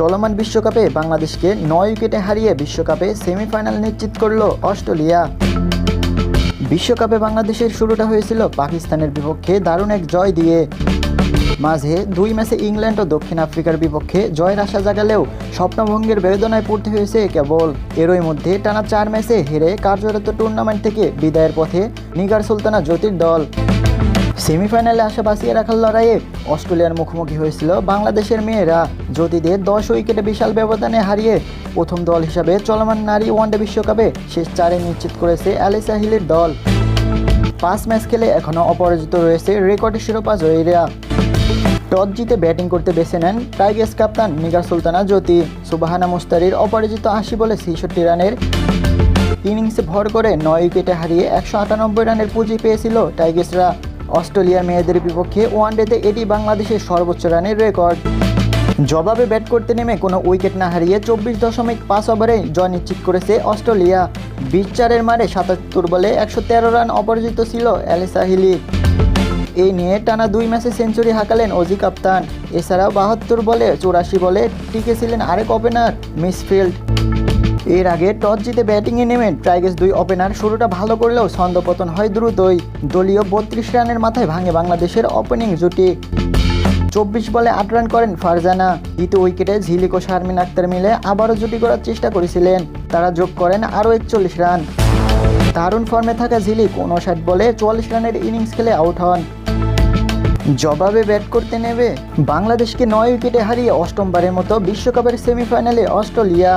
চলমান বিশ্বকাপে বাংলাদেশকে নয় উইকেটে হারিয়ে বিশ্বকাপে সেমিফাইনাল নিশ্চিত করল অস্ট্রেলিয়া। বিশ্বকাপে বাংলাদেশের শুরুটা হয়েছিল পাকিস্তানের বিপক্ষে দারুণ এক জয় দিয়ে। মাঝে দুই ম্যাচে ইংল্যান্ড ও দক্ষিণ আফ্রিকার বিপক্ষে জয়ের আশা জাগালেও স্বপ্নভঙ্গের বেদনায় পড়তে হয়েছে কেবল। এরই মধ্যে টানা চার ম্যাচে হেরে কার্যরত টুর্নামেন্ট থেকে বিদায়ের পথে নিগার সুলতানা জ্যোতির দল। সেমিফাইনালে আসা বাঁচিয়ে রাখার লড়াইয়ে অস্ট্রেলিয়ার মুখোমুখি হয়েছিল বাংলাদেশের মেয়েরা। জ্যোতিদের দশ উইকেটে বিশাল ব্যবধানে হারিয়ে প্রথম দল হিসাবে চলমান নারী ওয়ানডে বিশ্বকাপে শেষ চারে নিশ্চিত করেছে অ্যালিসা হিলের দল। পাঁচ ম্যাচ খেলে এখনও অপরাজিত রয়েছে রেকর্ডের শিরোপা জয়ীরা। টস জিতে ব্যাটিং করতে বেছে নেন টাইগার্স কাপ্তান নিগার সুলতানা জ্যোতি। সুবাহানা মুস্তারির অপরাজিত আশি বলে ছেষট্টি রানের ইনিংসে ভর করে নয় উইকেটে হারিয়ে একশো আটানব্বই রানের পুঁজি পেয়েছিল টাইগার্সরা। অস্ট্রেলিয়ার মেয়েদের বিপক্ষে ওয়ানডেতে এটি বাংলাদেশের সর্বোচ্চ রানের রেকর্ড। জবাবে ব্যাট করতে নেমে কোনো উইকেট না হারিয়ে চব্বিশ দশমিক পাঁচ ওভারে জয় নিশ্চিত করেছে অস্ট্রেলিয়া। বিশ চারের মারে সাতাত্তর বলে একশো তেরো রান অপরাজিত ছিল অ্যালিসা হিলি। এই নিয়ে টানা দুই ম্যাচে সেঞ্চুরি হাঁকালেন অজি কাপ্তান। এছাড়াও বাহাত্তর বলে চৌরাশি বলে টিকেছিলেন আরেক ওপেনার মিসফিল্ড। এর আগে টস জিতে ব্যাটিংয়ে নেমেন টাইগার্স দুই ওপেনার। শুরুটা ভালো করলেও ছন্দপতন হয় দ্রুতই। দলীয় বত্রিশ রানের মাথায় ভাঙে বাংলাদেশের ওপেনিং জুটি। চব্বিশ বলে আট রান করেন ফারজানা। দ্বিতীয় উইকেটে ঝিলিক ও শারমিন আক্তার মিলে আবারও জুটি করার চেষ্টা করেছিলেন। তারা যোগ করেন আরও একচল্লিশ রান। দারুণ ফর্মে থাকা ঝিলিক উনষাট বলে চুয়াল্লিশ রানের ইনিংস খেলে আউট হন। জবাবে ব্যাট করতে নেবে বাংলাদেশকে নয় উইকেটে হারিয়ে অষ্টমবারের মতো বিশ্বকাপের সেমিফাইনালে অস্ট্রেলিয়া।